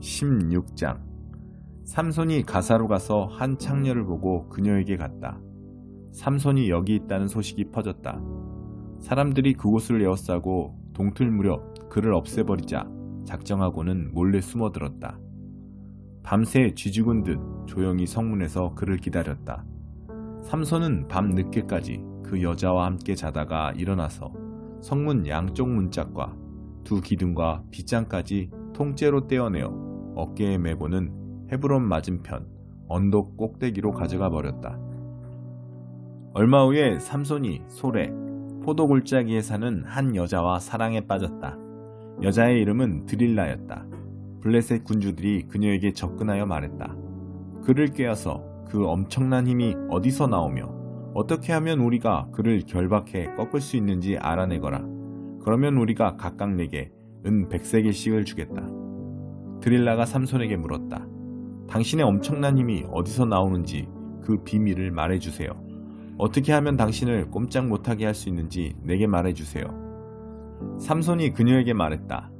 16장 삼손이 가사로 가서 한 창녀를 보고 그녀에게 갔다. 삼손이 여기 있다는 소식이 퍼졌다. 사람들이 그곳을 에워싸고 동틀 무렵 그를 없애버리자 작정하고는 몰래 숨어들었다. 밤새 쥐죽은 듯 조용히 성문에서 그를 기다렸다. 삼손은 밤 늦게까지 그 여자와 함께 자다가 일어나서 성문 양쪽 문짝과 두 기둥과 빗장까지 통째로 떼어내어 어깨에 메고는 헤브론 맞은편 언덕 꼭대기로 가져가 버렸다. 얼마 후에 삼손이 소래 포도 골짜기에 사는 한 여자와 사랑에 빠졌다. 여자의 이름은 드릴라였다. 블레셋 군주들이 그녀에게 접근하여 말했다. 그를 꿰어서 그 엄청난 힘이 어디서 나오며 어떻게 하면 우리가 그를 결박해 꺾을 수 있는지 알아내거라. 그러면 우리가 각각 내게 은 100세겔씩을 주겠다. 드릴라가 삼손에게 물었다. 당신의 엄청난 힘이 어디서 나오는지 그 비밀을 말해주세요. 어떻게 하면 당신을 꼼짝 못하게 할 수 있는지 내게 말해주세요. 삼손이 그녀에게 말했다.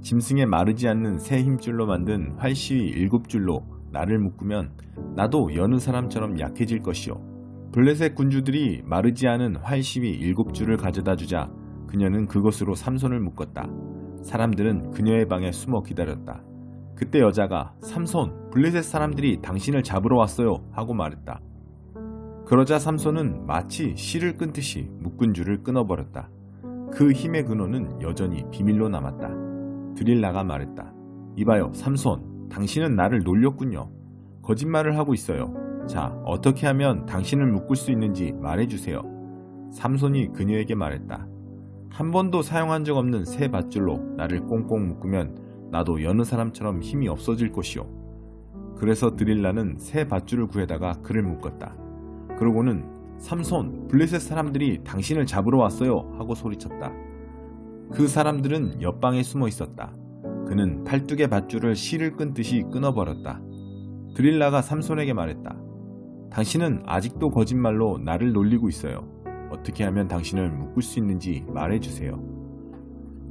짐승에 마르지 않는 새 힘줄로 만든 활시위 일곱 줄로 나를 묶으면 나도 여느 사람처럼 약해질 것이요. 블레셋 군주들이 마르지 않은 활시위 일곱 줄을 가져다 주자 그녀는 그것으로 삼손을 묶었다. 사람들은 그녀의 방에 숨어 기다렸다. 그때 여자가 삼손, 블레셋 사람들이 당신을 잡으러 왔어요 하고 말했다. 그러자 삼손은 마치 실을 끊듯이 묶은 줄을 끊어버렸다. 그 힘의 근원은 여전히 비밀로 남았다. 드릴라가 말했다. 이봐요, 삼손. 당신은 나를 놀렸군요. 거짓말을 하고 있어요. 자, 어떻게 하면 당신을 묶을 수 있는지 말해주세요. 삼손이 그녀에게 말했다. 한 번도 사용한 적 없는 새 밧줄로 나를 꽁꽁 묶으면 나도 여느 사람처럼 힘이 없어질 것이오. 그래서 드릴라는 새 밧줄을 구해다가 그를 묶었다. 그러고는 삼손, 블레셋 사람들이 당신을 잡으러 왔어요 하고 소리쳤다. 그 사람들은 옆방에 숨어 있었다. 그는 팔뚝의 밧줄을 실을 끊듯이 끊어버렸다. 드릴라가 삼손에게 말했다. 당신은 아직도 거짓말로 나를 놀리고 있어요. 어떻게 하면 당신을 묶을 수 있는지 말해주세요.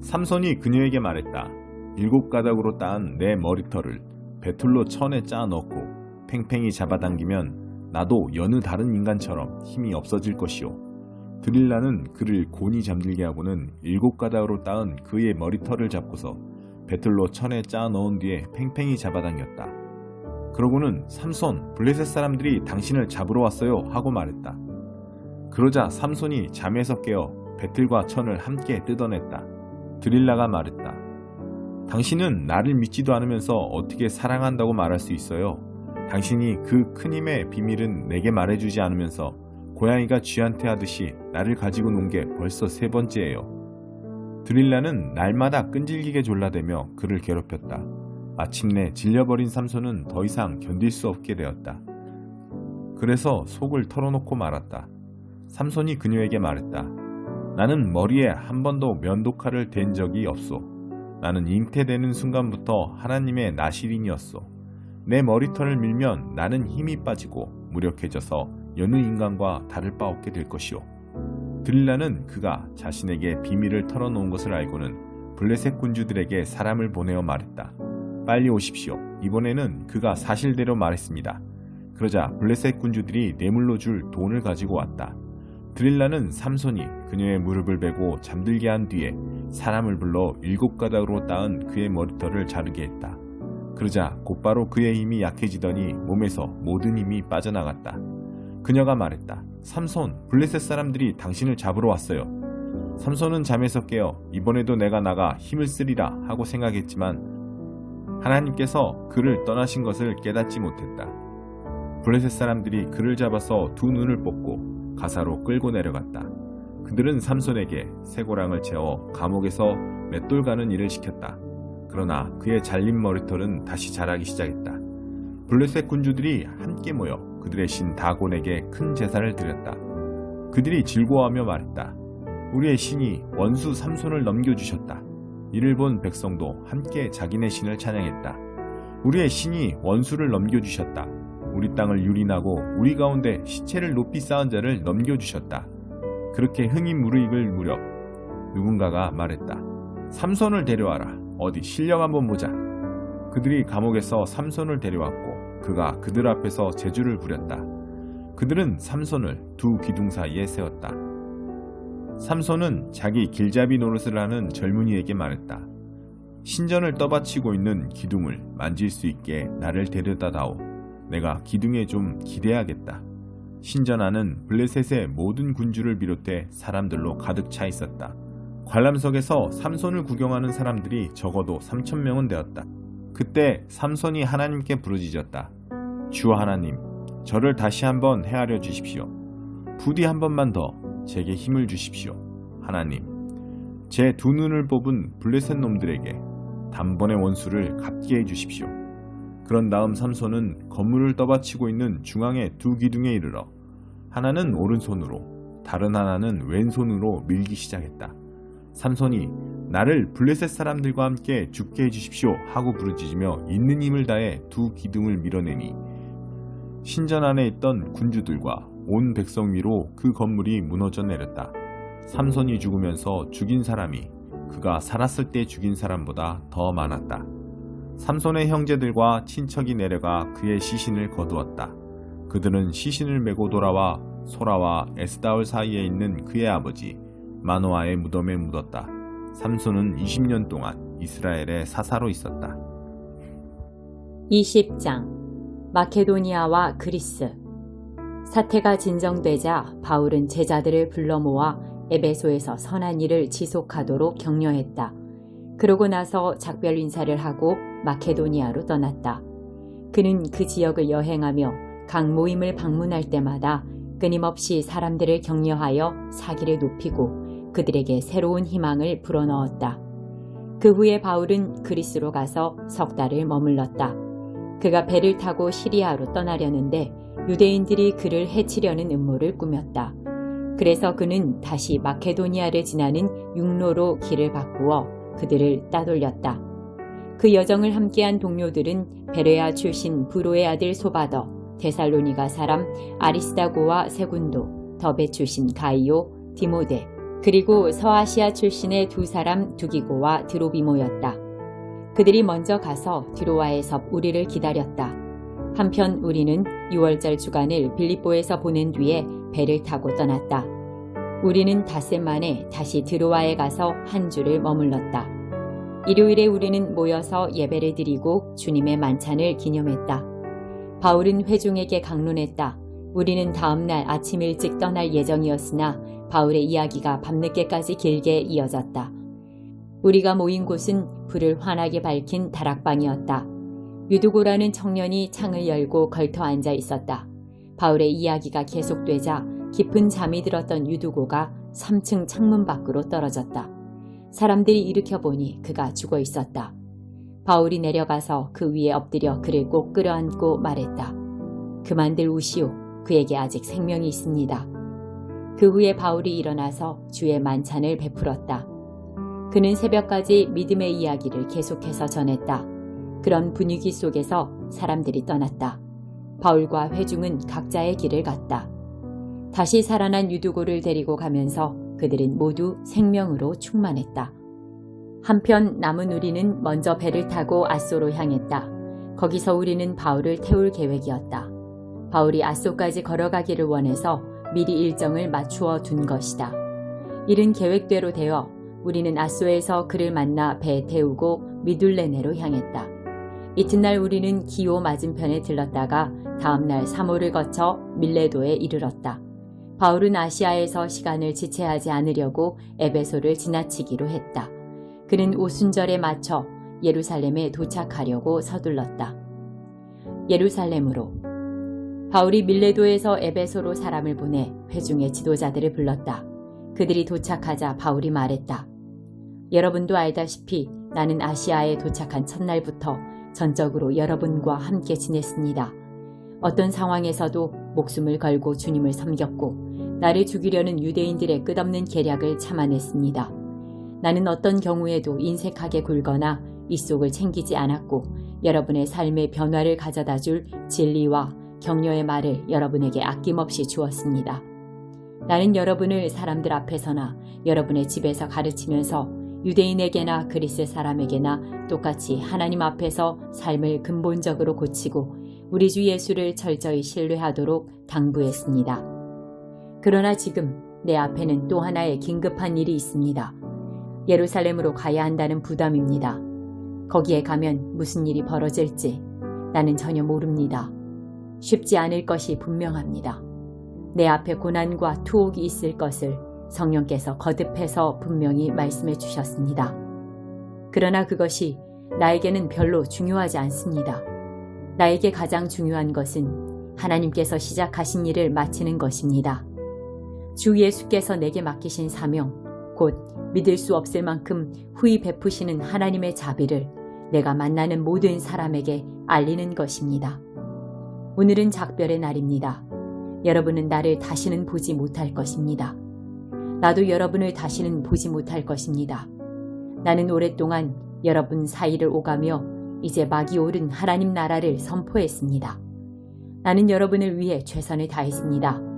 삼손이 그녀에게 말했다. 일곱 가닥으로 딴 내 머리털을 배틀로 천에 짜 넣고 팽팽히 잡아당기면 나도 여느 다른 인간처럼 힘이 없어질 것이오. 드릴라는 그를 곤히 잠들게 하고는 일곱 가닥으로 따은 그의 머리털을 잡고서 배틀로 천에 짜 넣은 뒤에 팽팽히 잡아당겼다. 그러고는 삼손, 블레셋 사람들이 당신을 잡으러 왔어요 하고 말했다. 그러자 삼손이 잠에서 깨어 배틀과 천을 함께 뜯어냈다. 드릴라가 말했다. 당신은 나를 믿지도 않으면서 어떻게 사랑한다고 말할 수 있어요? 당신이 그 큰 힘의 비밀은 내게 말해주지 않으면서 고양이가 쥐한테 하듯이 나를 가지고 논 게 벌써 세 번째예요. 드릴라는 날마다 끈질기게 졸라대며 그를 괴롭혔다. 마침내 질려버린 삼손은 더 이상 견딜 수 없게 되었다. 그래서 속을 털어놓고 말았다. 삼손이 그녀에게 말했다. 나는 머리에 한 번도 면도칼을 댄 적이 없소. 나는 잉태되는 순간부터 하나님의 나시린이었소. 내 머리털을 밀면 나는 힘이 빠지고 무력해져서 여느 인간과 다를 바 없게 될 것이오. 드릴라는 그가 자신에게 비밀을 털어놓은 것을 알고는 블레셋 군주들에게 사람을 보내어 말했다. 빨리 오십시오. 이번에는 그가 사실대로 말했습니다. 그러자 블레셋 군주들이 뇌물로 줄 돈을 가지고 왔다. 드릴라는 삼손이 그녀의 무릎을 베고 잠들게 한 뒤에 사람을 불러 일곱 가닥으로 따은 그의 머리털을 자르게 했다. 그러자 곧바로 그의 힘이 약해지더니 몸에서 모든 힘이 빠져나갔다. 그녀가 말했다. 삼손, 블레셋 사람들이 당신을 잡으러 왔어요. 삼손은 잠에서 깨어 이번에도 내가 나가 힘을 쓰리라 하고 생각했지만 하나님께서 그를 떠나신 것을 깨닫지 못했다. 블레셋 사람들이 그를 잡아서 두 눈을 뽑고 가사로 끌고 내려갔다. 그들은 삼손에게 쇠고랑을 채워 감옥에서 맷돌 가는 일을 시켰다. 그러나 그의 잘린 머리털은 다시 자라기 시작했다. 블레셋 군주들이 함께 모여 그들의 신 다곤에게 큰 제사를 드렸다. 그들이 즐거워하며 말했다. 우리의 신이 원수 삼손을 넘겨주셨다. 이를 본 백성도 함께 자기네 신을 찬양했다. 우리의 신이 원수를 넘겨주셨다. 우리 땅을 유린하고 우리 가운데 시체를 높이 쌓은 자를 넘겨주셨다. 그렇게 흥이 무르익을 무렵 누군가가 말했다. 삼손을 데려와라. 어디 실력 한번 보자. 그들이 감옥에서 삼손을 데려왔고 그가 그들 앞에서 제주를 부렸다. 그들은 삼손을 두 기둥 사이에 세웠다. 삼손은 자기 길잡이 노릇을 하는 젊은이에게 말했다. 신전을 떠받치고 있는 기둥을 만질 수 있게 나를 데려다다오. 내가 기둥에 좀 기대야겠다. 신전 안은 블레셋의 모든 군주를 비롯해 사람들로 가득 차 있었다. 관람석에서 삼손을 구경하는 사람들이 적어도 3천 명은 되었다. 그때 삼손이 하나님께 부르짖었다. 주 하나님, 저를 다시 한번 헤아려 주십시오. 부디 한 번만 더 제게 힘을 주십시오. 하나님, 제 두 눈을 뽑은 블레셋 놈들에게 단번의 원수를 갚게 해 주십시오. 그런 다음 삼손은 건물을 떠받치고 있는 중앙의 두 기둥에 이르러 하나는 오른손으로 다른 하나는 왼손으로 밀기 시작했다. 삼손이 나를 블레셋 사람들과 함께 죽게 해주십시오 하고 부르짖으며 있는 힘을 다해 두 기둥을 밀어내니 신전 안에 있던 군주들과 온 백성 위로 그 건물이 무너져 내렸다. 삼손이 죽으면서 죽인 사람이 그가 살았을 때 죽인 사람보다 더 많았다. 삼손의 형제들과 친척이 내려가 그의 시신을 거두었다. 그들은 시신을 메고 돌아와 소라와 에스다올 사이에 있는 그의 아버지 마노아의 무덤에 묻었다. 삼손은 20년 동안 이스라엘의 사사로 있었다. 20장 마케도니아와 그리스 사태가 진정되자 바울은 제자들을 불러 모아 에베소에서 선한 일을 지속하도록 격려했다. 그러고 나서 작별 인사를 하고 마케도니아로 떠났다. 그는 그 지역을 여행하며 각 모임을 방문할 때마다 끊임없이 사람들을 격려하여 사기를 높이고 그들에게 새로운 희망을 불어넣었다. 그 후에 바울은 그리스로 가서 석 달을 머물렀다. 그가 배를 타고 시리아로 떠나려는데 유대인들이 그를 해치려는 음모를 꾸몄다. 그래서 그는 다시 마케도니아를 지나는 육로로 길을 바꾸어 그들을 따돌렸다. 그 여정을 함께한 동료들은 베레아 출신 브로의 아들 소바더, 데살로니가 사람 아리스다고와 세군도, 더베 출신 가이오, 디모데, 그리고 서아시아 출신의 두 사람 두기고와 드로비모였다. 그들이 먼저 가서 드로아에서 우리를 기다렸다. 한편 우리는 6월절 주간을 빌립보에서 보낸 뒤에 배를 타고 떠났다. 우리는 닷새 만에 다시 드로아에 가서 한 주를 머물렀다. 일요일에 우리는 모여서 예배를 드리고 주님의 만찬을 기념했다. 바울은 회중에게 강론했다. 우리는 다음날 아침 일찍 떠날 예정이었으나 바울의 이야기가 밤늦게까지 길게 이어졌다. 우리가 모인 곳은 불을 환하게 밝힌 다락방이었다. 유두고라는 청년이 창을 열고 걸터 앉아 있었다. 바울의 이야기가 계속되자 깊은 잠이 들었던 유두고가 3층 창문 밖으로 떨어졌다. 사람들이 일으켜 보니 그가 죽어 있었다. 바울이 내려가서 그 위에 엎드려 그를 꼭 끌어안고 말했다. 그만들 우시오. 그에게 아직 생명이 있습니다. 그 후에 바울이 일어나서 주의 만찬을 베풀었다. 그는 새벽까지 믿음의 이야기를 계속해서 전했다. 그런 분위기 속에서 사람들이 떠났다. 바울과 회중은 각자의 길을 갔다. 다시 살아난 유두고를 데리고 가면서 그들은 모두 생명으로 충만했다. 한편 남은 우리는 먼저 배를 타고 아소로 향했다. 거기서 우리는 바울을 태울 계획이었다. 바울이 아소까지 걸어가기를 원해서 미리 일정을 맞추어 둔 것이다. 이른 계획대로 되어 우리는 아소에서 그를 만나 배에 태우고 미둘레네로 향했다. 이튿날 우리는 기오 맞은편에 들렀다가 다음날 3호를 거쳐 밀레도에 이르렀다. 바울은 아시아에서 시간을 지체하지 않으려고 에베소를 지나치기로 했다. 그는 오순절에 맞춰 예루살렘에 도착하려고 서둘렀다. 예루살렘으로 바울이 밀레도에서 에베소로 사람을 보내 회중의 지도자들을 불렀다. 그들이 도착하자 바울이 말했다. 여러분도 알다시피 나는 아시아에 도착한 첫날부터 전적으로 여러분과 함께 지냈습니다. 어떤 상황에서도 목숨을 걸고 주님을 섬겼고 나를 죽이려는 유대인들의 끝없는 계략을 참아냈습니다. 나는 어떤 경우에도 인색하게 굴거나 입속을 챙기지 않았고 여러분의 삶의 변화를 가져다 줄 진리와 격려의 말을 여러분에게 아낌없이 주었습니다. 나는 여러분을 사람들 앞에서나 여러분의 집에서 가르치면서 유대인에게나 그리스 사람에게나 똑같이 하나님 앞에서 삶을 근본적으로 고치고 우리 주 예수를 철저히 신뢰하도록 당부했습니다. 그러나 지금 내 앞에는 또 하나의 긴급한 일이 있습니다. 예루살렘으로 가야 한다는 부담입니다. 거기에 가면 무슨 일이 벌어질지 나는 전혀 모릅니다. 쉽지 않을 것이 분명합니다. 내 앞에 고난과 투옥이 있을 것을 성령께서 거듭해서 분명히 말씀해 주셨습니다. 그러나 그것이 나에게는 별로 중요하지 않습니다. 나에게 가장 중요한 것은 하나님께서 시작하신 일을 마치는 것입니다. 주 예수께서 내게 맡기신 사명, 곧 믿을 수 없을 만큼 후히 베푸시는 하나님의 자비를 내가 만나는 모든 사람에게 알리는 것입니다. 오늘은 작별의 날입니다. 여러분은 나를 다시는 보지 못할 것입니다. 나도 여러분을 다시는 보지 못할 것입니다. 나는 오랫동안 여러분 사이를 오가며 이제 막이 오른 하나님 나라를 선포했습니다. 나는 여러분을 위해 최선을 다했습니다.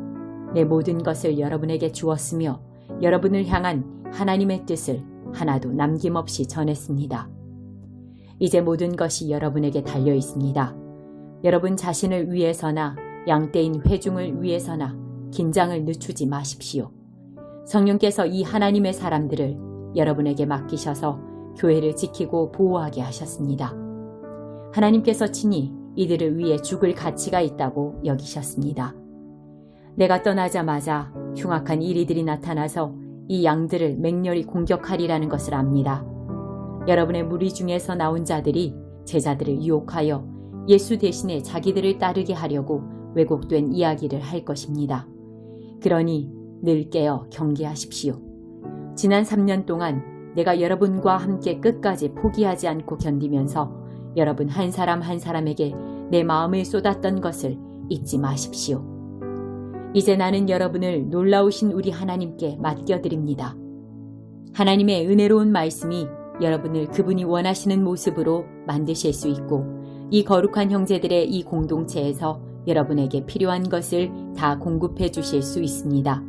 내 모든 것을 여러분에게 주었으며 여러분을 향한 하나님의 뜻을 하나도 남김없이 전했습니다. 이제 모든 것이 여러분에게 달려 있습니다. 여러분 자신을 위해서나 양떼인 회중을 위해서나 긴장을 늦추지 마십시오. 성령께서 이 하나님의 사람들을 여러분에게 맡기셔서 교회를 지키고 보호하게 하셨습니다. 하나님께서 친히 이들을 위해 죽을 가치가 있다고 여기셨습니다. 내가 떠나자마자 흉악한 이리들이 나타나서 이 양들을 맹렬히 공격하리라는 것을 압니다. 여러분의 무리 중에서 나온 자들이 제자들을 유혹하여 예수 대신에 자기들을 따르게 하려고 왜곡된 이야기를 할 것입니다. 그러니 늘 깨어 경계하십시오. 지난 3년 동안 내가 여러분과 함께 끝까지 포기하지 않고 견디면서 여러분 한 사람 한 사람에게 내 마음을 쏟았던 것을 잊지 마십시오. 이제 나는 여러분을 놀라우신 우리 하나님께 맡겨드립니다. 하나님의 은혜로운 말씀이 여러분을 그분이 원하시는 모습으로 만드실 수 있고 이 거룩한 형제들의 이 공동체에서 여러분에게 필요한 것을 다 공급해 주실 수 있습니다.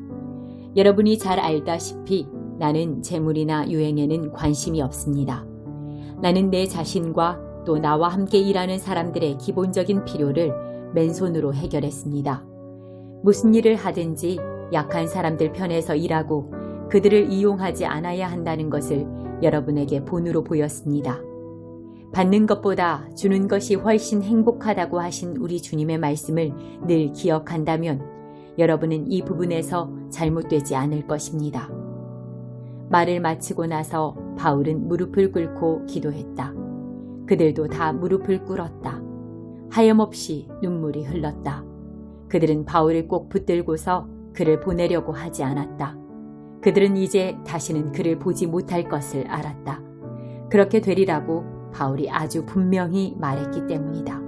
여러분이 잘 알다시피 나는 재물이나 유행에는 관심이 없습니다. 나는 내 자신과 또 나와 함께 일하는 사람들의 기본적인 필요를 맨손으로 해결했습니다. 무슨 일을 하든지 약한 사람들 편에서 일하고 그들을 이용하지 않아야 한다는 것을 여러분에게 본으로 보였습니다. 받는 것보다 주는 것이 훨씬 행복하다고 하신 우리 주님의 말씀을 늘 기억한다면 여러분은 이 부분에서 잘못되지 않을 것입니다. 말을 마치고 나서 바울은 무릎을 꿇고 기도했다. 그들도 다 무릎을 꿇었다. 하염없이 눈물이 흘렀다. 그들은 바울을 꼭 붙들고서 그를 보내려고 하지 않았다. 그들은 이제 다시는 그를 보지 못할 것을 알았다. 그렇게 되리라고 바울이 아주 분명히 말했기 때문이다.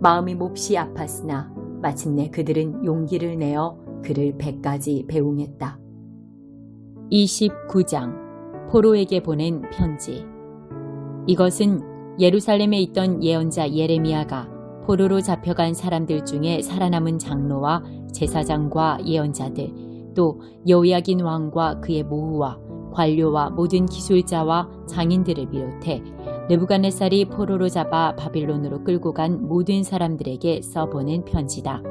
마음이 몹시 아팠으나 마침내 그들은 용기를 내어 그를 배까지 배웅했다. 29장 포로에게 보낸 편지 이것은 예루살렘에 있던 예언자 예레미야가 포로로 잡혀간 사람들 중에 살아남은 장로와 제사장과 예언자들 또 여호야긴 왕과 그의 모후와 관료와 모든 기술자와 장인들을 비롯해 느부갓네살이 포로로 잡아 바빌론으로 끌고 간 모든 사람들에게 써보낸 편지다.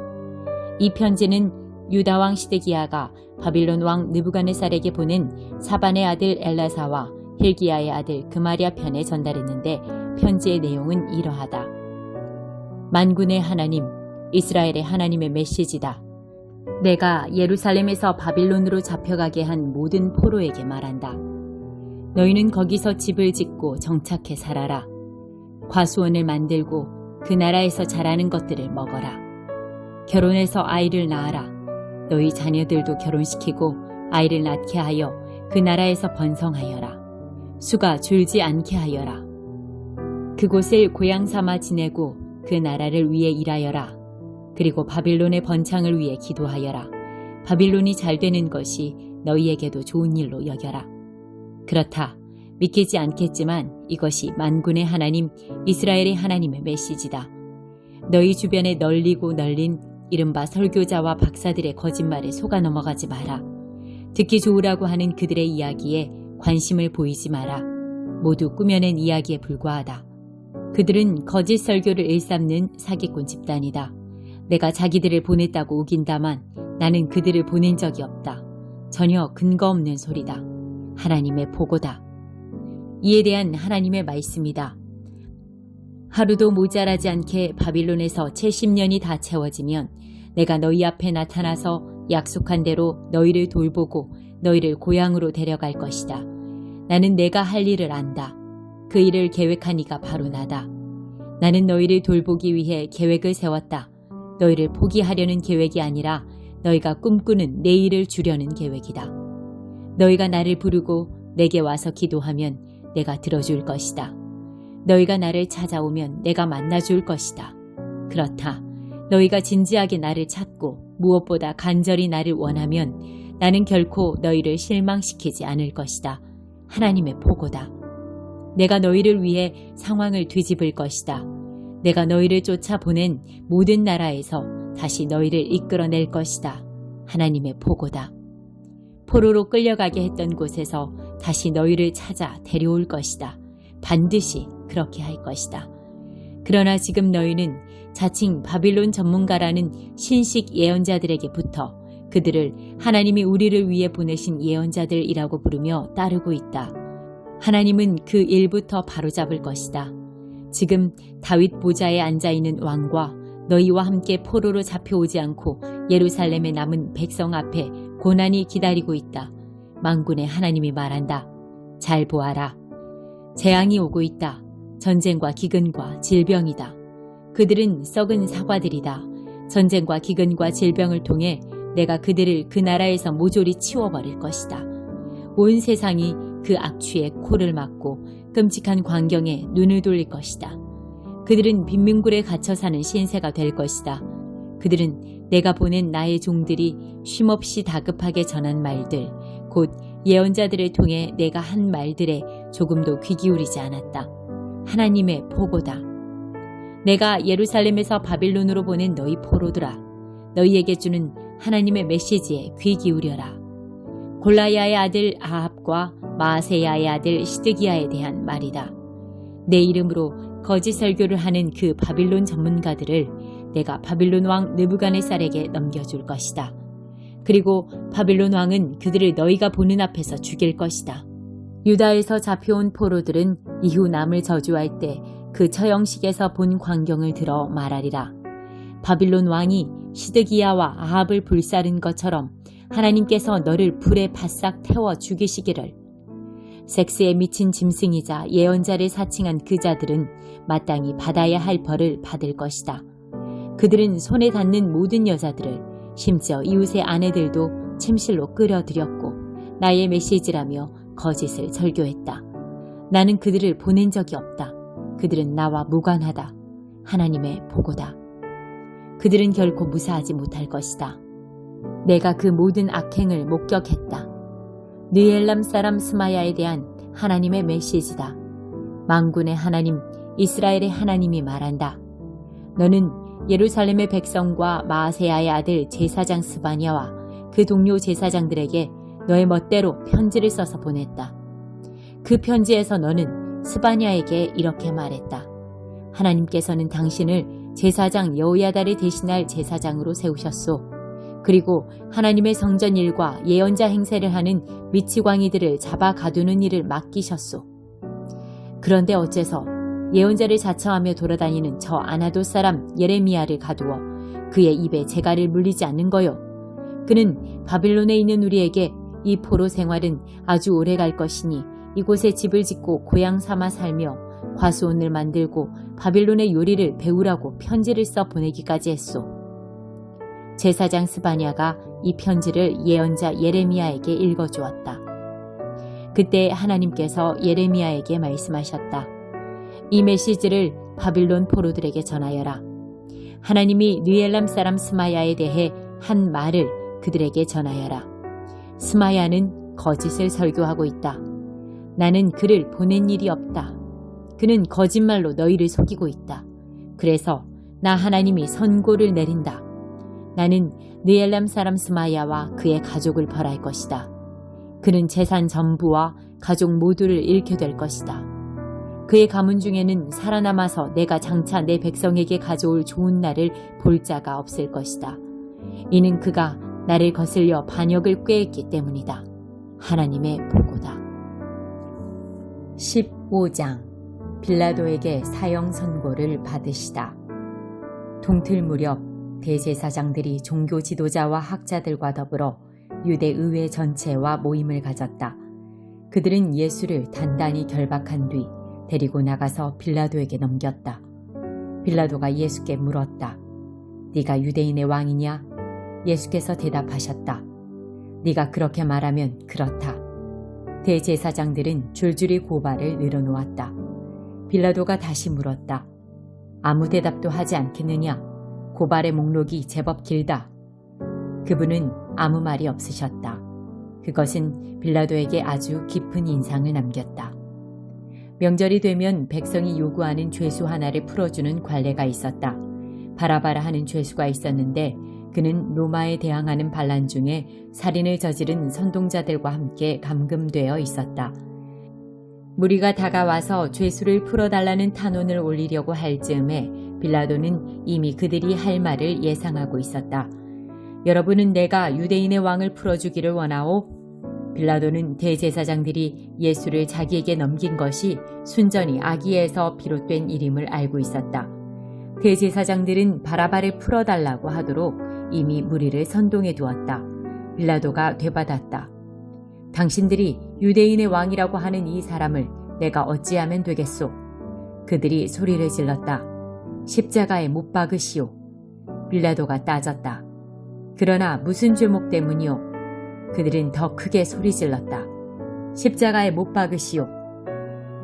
이 편지는 유다 왕 시드기야가 바빌론 왕 느부갓네살에게 보낸 사반의 아들 엘라사와 힐기야의 아들 그마리아 편에 전달했는데 편지의 내용은 이러하다. 만군의 하나님, 이스라엘의 하나님의 메시지다. 내가 예루살렘에서 바빌론으로 잡혀가게 한 모든 포로에게 말한다. 너희는 거기서 집을 짓고 정착해 살아라. 과수원을 만들고 그 나라에서 자라는 것들을 먹어라. 결혼해서 아이를 낳아라. 너희 자녀들도 결혼시키고 아이를 낳게 하여 그 나라에서 번성하여라. 수가 줄지 않게 하여라. 그곳을 고향 삼아 지내고 그 나라를 위해 일하여라. 그리고 바빌론의 번창을 위해 기도하여라. 바빌론이 잘 되는 것이 너희에게도 좋은 일로 여겨라. 그렇다. 믿기지 않겠지만 이것이 만군의 하나님, 이스라엘의 하나님의 메시지다. 너희 주변에 널리고 널린 이른바 설교자와 박사들의 거짓말에 속아 넘어가지 마라. 듣기 좋으라고 하는 그들의 이야기에 관심을 보이지 마라. 모두 꾸며낸 이야기에 불과하다. 그들은 거짓 설교를 일삼는 사기꾼 집단이다. 내가 자기들을 보냈다고 우긴다만 나는 그들을 보낸 적이 없다. 전혀 근거 없는 소리다. 하나님의 보고다. 이에 대한 하나님의 말씀이다. 하루도 모자라지 않게 바빌론에서 70년이 다 채워지면 내가 너희 앞에 나타나서 약속한 대로 너희를 돌보고 너희를 고향으로 데려갈 것이다. 나는 내가 할 일을 안다. 그 일을 계획한 이가 바로 나다. 나는 너희를 돌보기 위해 계획을 세웠다. 너희를 포기하려는 계획이 아니라 너희가 꿈꾸는 내일을 주려는 계획이다. 너희가 나를 부르고 내게 와서 기도하면 내가 들어줄 것이다. 너희가 나를 찾아오면 내가 만나줄 것이다. 그렇다. 너희가 진지하게 나를 찾고 무엇보다 간절히 나를 원하면 나는 결코 너희를 실망시키지 않을 것이다. 하나님의 보고다. 내가 너희를 위해 상황을 뒤집을 것이다. 내가 너희를 쫓아 보낸 모든 나라에서 다시 너희를 이끌어낼 것이다. 하나님의 보고다. 포로로 끌려가게 했던 곳에서 다시 너희를 찾아 데려올 것이다. 반드시 그렇게 할 것이다. 그러나 지금 너희는 자칭 바빌론 전문가라는 신식 예언자들에게 붙어 그들을 하나님이 우리를 위해 보내신 예언자들이라고 부르며 따르고 있다. 하나님은 그 일부터 바로잡을 것이다. 지금 다윗 보좌에 앉아 있는 왕과 너희와 함께 포로로 잡혀오지 않고 예루살렘에 남은 백성 앞에 고난이 기다리고 있다. 망군의 하나님이 말한다. 잘 보아라. 재앙이 오고 있다. 전쟁과 기근과 질병이다. 그들은 썩은 사과들이다. 전쟁과 기근과 질병을 통해 내가 그들을 그 나라에서 모조리 치워버릴 것이다. 온 세상이 그 악취에 코를 막고 끔찍한 광경에 눈을 돌릴 것이다. 그들은 빈민굴에 갇혀 사는 신세가 될 것이다. 그들은 내가 보낸 나의 종들이 쉼없이 다급하게 전한 말들, 곧 예언자들을 통해 내가 한 말들에 조금도 귀 기울이지 않았다. 하나님의 보고다. 내가 예루살렘에서 바빌론으로 보낸 너희 포로들아, 너희에게 주는 하나님의 메시지에 귀 기울여라. 골라야의 아들 아합과 마세야의 아들 시드기야에 대한 말이다. 내 이름으로 거짓 설교를 하는 그 바빌론 전문가들을 내가 바빌론 왕 느부갓네살에게 넘겨줄 것이다. 그리고 바빌론 왕은 그들을 너희가 보는 앞에서 죽일 것이다. 유다에서 잡혀온 포로들은 이후 남을 저주할 때 그 처형식에서 본 광경을 들어 말하리라. 바빌론 왕이 시드기야와 아합을 불사른 것처럼 하나님께서 너를 불에 바싹 태워 죽이시기를. 섹스에 미친 짐승이자 예언자를 사칭한 그 자들은 마땅히 받아야 할 벌을 받을 것이다. 그들은 손에 닿는 모든 여자들을 심지어 이웃의 아내들도 침실로 끌어들였고 나의 메시지라며 거짓을 설교했다. 나는 그들을 보낸 적이 없다. 그들은 나와 무관하다. 하나님의 보고다. 그들은 결코 무사하지 못할 것이다. 내가 그 모든 악행을 목격했다. 느엘람 사람 스마야에 대한 하나님의 메시지다. 망군의 하나님, 이스라엘의 하나님이 말한다. 너는 예루살렘의 백성과 마세야의 아들 제사장 스바냐와 그 동료 제사장들에게 너의 멋대로 편지를 써서 보냈다. 그 편지에서 너는 스바냐에게 이렇게 말했다. 하나님께서는 당신을 제사장 여호야다를 대신할 제사장으로 세우셨소. 그리고 하나님의 성전 일과 예언자 행세를 하는 미치광이들을 잡아 가두는 일을 맡기셨소. 그런데 어째서 예언자를 자처하며 돌아다니는 저 아나도 사람 예레미야를 가두어 그의 입에 재갈을 물리지 않는 거요. 그는 바빌론에 있는 우리에게 이 포로 생활은 아주 오래 갈 것이니 이곳에 집을 짓고 고향 삼아 살며 과수원을 만들고 바빌론의 요리를 배우라고 편지를 써 보내기까지 했소. 제사장 스바냐가 이 편지를 예언자 예레미야에게 읽어주었다. 그때 하나님께서 예레미야에게 말씀하셨다. 이 메시지를 바빌론 포로들에게 전하여라. 하나님이 느엘람 사람 스마야에 대해 한 말을 그들에게 전하여라. 스마야는 거짓을 설교하고 있다. 나는 그를 보낸 일이 없다. 그는 거짓말로 너희를 속이고 있다. 그래서 나 하나님이 선고를 내린다. 나는 느엘람 사람 스마야와 그의 가족을 벌할 것이다. 그는 재산 전부와 가족 모두를 잃게 될 것이다. 그의 가문 중에는 살아남아서 내가 장차 내 백성에게 가져올 좋은 날을 볼 자가 없을 것이다. 이는 그가 나를 거슬려 반역을 꾀했기 때문이다. 하나님의 보고다. 15장 빌라도에게 사형 선고를 받으시다. 동틀 무렵 대제사장들이 종교 지도자와 학자들과 더불어 유대 의회 전체와 모임을 가졌다. 그들은 예수를 단단히 결박한 뒤 데리고 나가서 빌라도에게 넘겼다. 빌라도가 예수께 물었다. 네가 유대인의 왕이냐? 예수께서 대답하셨다. 네가 그렇게 말하면 그렇다. 대제사장들은 줄줄이 고발을 늘어놓았다. 빌라도가 다시 물었다. 아무 대답도 하지 않겠느냐? 고발의 목록이 제법 길다. 그분은 아무 말이 없으셨다. 그것은 빌라도에게 아주 깊은 인상을 남겼다. 명절이 되면 백성이 요구하는 죄수 하나를 풀어주는 관례가 있었다. 바라바라 하는 죄수가 있었는데 그는 로마에 대항하는 반란 중에 살인을 저지른 선동자들과 함께 감금되어 있었다. 무리가 다가와서 죄수를 풀어달라는 탄원을 올리려고 할 즈음에 빌라도는 이미 그들이 할 말을 예상하고 있었다. 여러분은 내가 유대인의 왕을 풀어주기를 원하오? 빌라도는 대제사장들이 예수를 자기에게 넘긴 것이 순전히 악의에서 비롯된 일임을 알고 있었다. 대제사장들은 바라바를 풀어달라고 하도록 이미 무리를 선동해 두었다. 빌라도가 되받았다. 당신들이 유대인의 왕이라고 하는 이 사람을 내가 어찌하면 되겠소? 그들이 소리를 질렀다. 십자가에 못 박으시오. 빌라도가 따졌다. 그러나 무슨 죄목 때문이오? 그들은 더 크게 소리 질렀다. 십자가에 못 박으시오.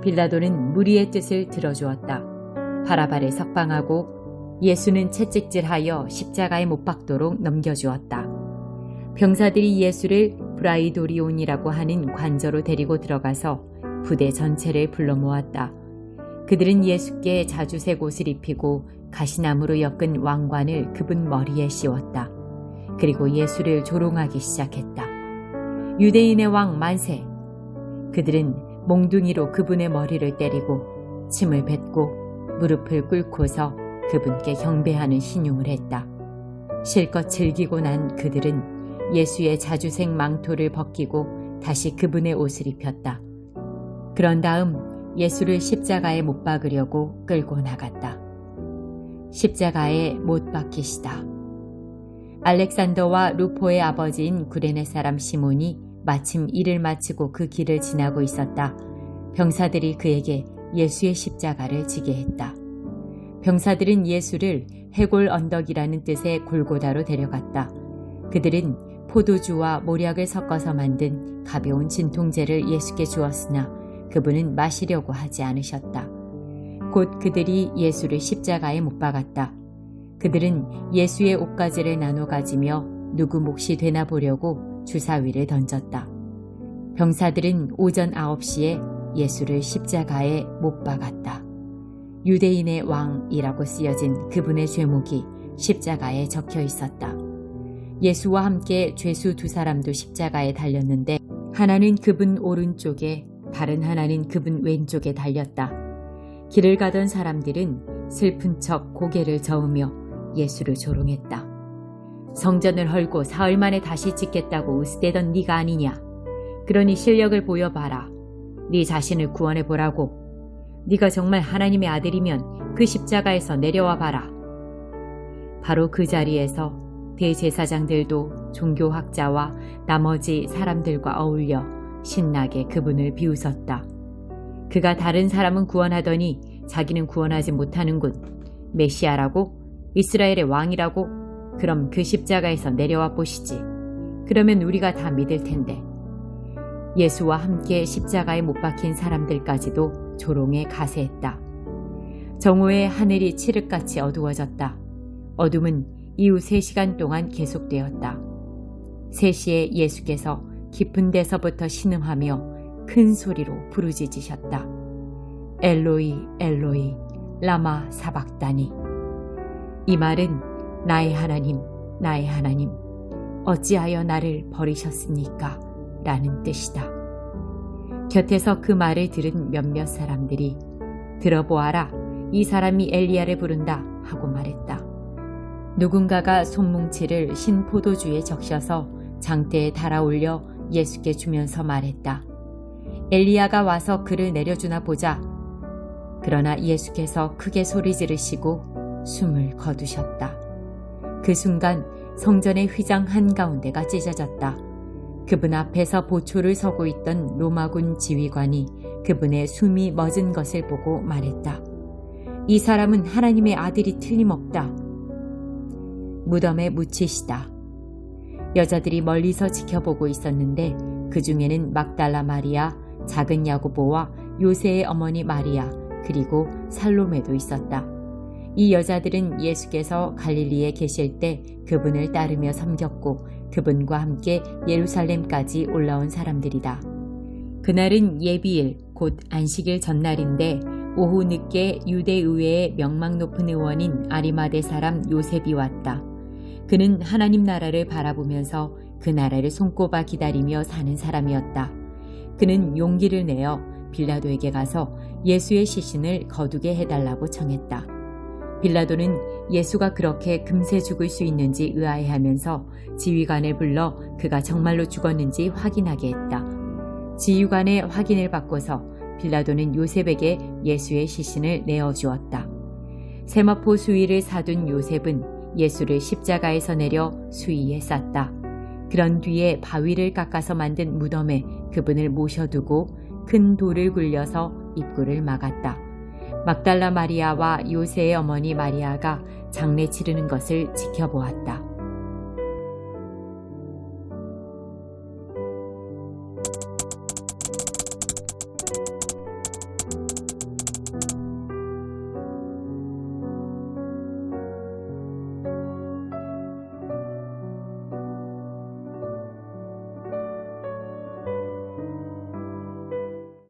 빌라도는 무리의 뜻을 들어주었다. 바라바를 석방하고 예수는 채찍질하여 십자가에 못 박도록 넘겨주었다. 병사들이 예수를 브라이도리온이라고 하는 관저로 데리고 들어가서 부대 전체를 불러 모았다. 그들은 예수께 자주색 옷을 입히고 가시나무로 엮은 왕관을 그분 머리에 씌웠다. 그리고 예수를 조롱하기 시작했다. 유대인의 왕 만세! 그들은 몽둥이로 그분의 머리를 때리고 침을 뱉고 무릎을 꿇고서 그분께 경배하는 신용을 했다. 실컷 즐기고 난 그들은 예수의 자주색 망토를 벗기고 다시 그분의 옷을 입혔다. 그런 다음 예수를 십자가에 못 박으려고 끌고 나갔다. 십자가에 못 박히시다. 알렉산더와 루포의 아버지인 구레네 사람 시몬이 마침 일을 마치고 그 길을 지나고 있었다. 병사들이 그에게 예수의 십자가를 지게 했다. 병사들은 예수를 해골 언덕이라는 뜻의 골고다로 데려갔다. 그들은 포도주와 모략을 섞어서 만든 가벼운 진통제를 예수께 주었으나 그분은 마시려고 하지 않으셨다. 곧 그들이 예수를 십자가에 못 박았다. 그들은 예수의 옷가지를 나눠 가지며 누구 몫이 되나 보려고 주사위를 던졌다. 병사들은 오전 9시에 예수를 십자가에 못 박았다. 유대인의 왕이라고 쓰여진 그분의 죄목이 십자가에 적혀 있었다. 예수와 함께 죄수 두 사람도 십자가에 달렸는데 하나는 그분 오른쪽에 다른 하나는 그분 왼쪽에 달렸다. 길을 가던 사람들은 슬픈 척 고개를 저으며 예수를 조롱했다. 성전을 헐고 사흘 만에 다시 짓겠다고 으스대던 네가 아니냐. 그러니 실력을 보여봐라. 네 자신을 구원해 보라고. 네가 정말 하나님의 아들이면 그 십자가에서 내려와 봐라. 바로 그 자리에서 대제사장들도 종교학자와 나머지 사람들과 어울려 신나게 그분을 비웃었다. 그가 다른 사람은 구원하더니 자기는 구원하지 못하는군. 메시아라고? 이스라엘의 왕이라고? 그럼 그 십자가에서 내려와 보시지. 그러면 우리가 다 믿을 텐데. 예수와 함께 십자가에 못 박힌 사람들까지도 조롱에 가세했다. 정오에 하늘이 칠흑같이 어두워졌다. 어둠은 이후 3시간 동안 계속되었다. 3시에 예수께서 깊은 데서부터 신음하며 큰 소리로 부르짖으셨다. 엘로이 엘로이 라마 사박다니 이 말은 나의 하나님 나의 하나님 어찌하여 나를 버리셨습니까? 라는 뜻이다. 곁에서 그 말을 들은 몇몇 사람들이 들어보아라 이 사람이 엘리야를 부른다 하고 말했다. 누군가가 손뭉치를 신 포도주에 적셔서 장대에 달아올려 예수께 주면서 말했다. 엘리야가 와서 그를 내려주나 보자. 그러나 예수께서 크게 소리 지르시고 숨을 거두셨다. 그 순간 성전의 휘장 한가운데가 찢어졌다. 그분 앞에서 보초를 서고 있던 로마군 지휘관이 그분의 숨이 멎은 것을 보고 말했다. 이 사람은 하나님의 아들이 틀림없다. 무덤에 묻히시다. 여자들이 멀리서 지켜보고 있었는데 그 중에는 막달라 마리아, 작은 야고보와 요새의 어머니 마리아, 그리고 살로메도 있었다. 이 여자들은 예수께서 갈릴리에 계실 때 그분을 따르며 섬겼고 그분과 함께 예루살렘까지 올라온 사람들이다. 그날은 예비일, 곧 안식일 전날인데 오후 늦게 유대의회의 명망 높은 의원인 아리마대 사람 요셉이 왔다. 그는 하나님 나라를 바라보면서 그 나라를 손꼽아 기다리며 사는 사람이었다. 그는 용기를 내어 빌라도에게 가서 예수의 시신을 거두게 해달라고 청했다. 빌라도는 예수가 그렇게 금세 죽을 수 있는지 의아해하면서 지휘관을 불러 그가 정말로 죽었는지 확인하게 했다. 지휘관의 확인을 받고서 빌라도는 요셉에게 예수의 시신을 내어주었다. 세마포 수위를 사둔 요셉은 예수를 십자가에서 내려 수위에 쌌다. 그런 뒤에 바위를 깎아서 만든 무덤에 그분을 모셔두고 큰 돌을 굴려서 입구를 막았다. 막달라 마리아와 요새의 어머니 마리아가 장례 치르는 것을 지켜보았다.